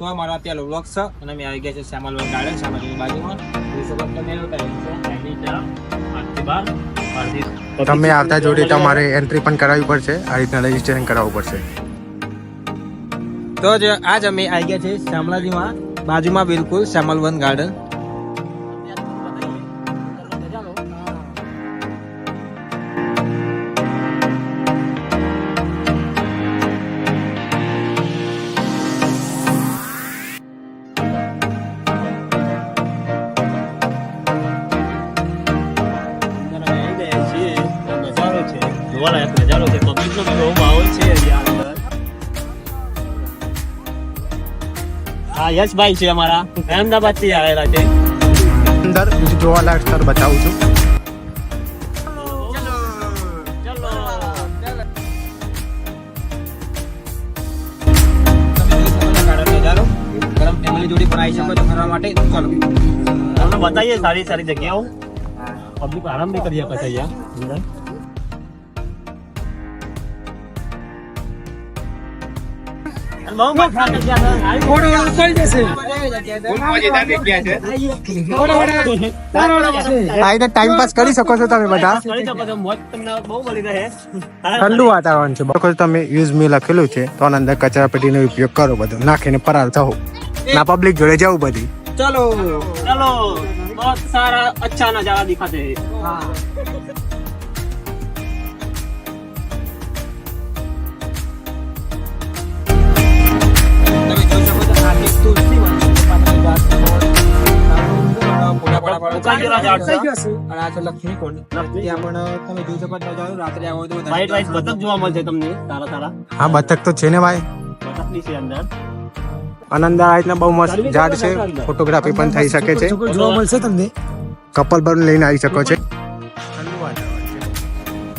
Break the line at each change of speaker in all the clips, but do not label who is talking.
તો મારો અત્યારે વ્લોગ છે અને અમે આવી ગયા છે શ્યામલવન ગાર્ડન શ્યામલવન બાજુમાં. તમે
આવતા જોડે તમારે એન્ટ્રી પણ કરાવવી પડશે. આ રીતના રજીસ્ટ્રેશન કરાવવું પડશે.
તો જ આજ અમે આવી ગયા છે શામળાજીમાં બાજુમાં બિલકુલ શ્યામલવન ગાર્ડન
જોવાલાયક નજારો છે પબ્લિકનો બી બહુ માહોલ છે અહીંયા અંદર હા યશભાઈ છે અમારા. અહેમદાબાદથી આવેલા છે.
અંદર જોવાલાયક સ્થળ બતાવું છું.
જોડી પણ આવી શકો છો ફરવા માટે. ચાલો.
તમને બતાવીએ સારી સારી જગ્યાઓ. પબ્લિક આરામ બી કરી શકે છે અહીંયા.
ટાઈમ પાસ કરી શકો છો તમે બધા. ઠંડુ વાતાવરણ છે. બખો તમે યુઝ મી લખેલું છે તો અંદર કચરા પેટીનો ઉપયોગ કરો બધો. નાખીને પરાર થવો. ના પબ્લિક જોડે જવું બધી.
ચલો. ચલો. બહુ
સારા અચ્છા નજારા દિખાતે
અને આ છે લક્ષ્મી કુંડ. ત્યાં પણ તમે જોઈ શકો છો રાત્રે આવો તો
વાઈટ વાઈટ બતક જોવા મળશે તમને. સારા સારા
હા બતક તો છે ને ભાઈ.
બતક બી છે અંદર.
અને આ રીતના બહુ મસ્ત ઝાડ છે ફોટોગ્રાફી પણ થઈ શકે છે.
જોવા મળશે તમને
કપલ પણ લઈને આવી શકો છો.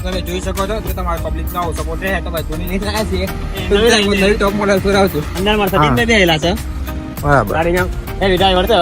તમે જોઈ શકો છો જો તમારો પબ્લિક નો સપોર્ટ રહે તો ભાઈ ધોની નહીં લાગે છે.
નવી
ટોપ મોડલ સુરાવશું
અંદર મારા સતીન બે બેહેલા છે.
બરાબર.
એ વિદાય વર્તો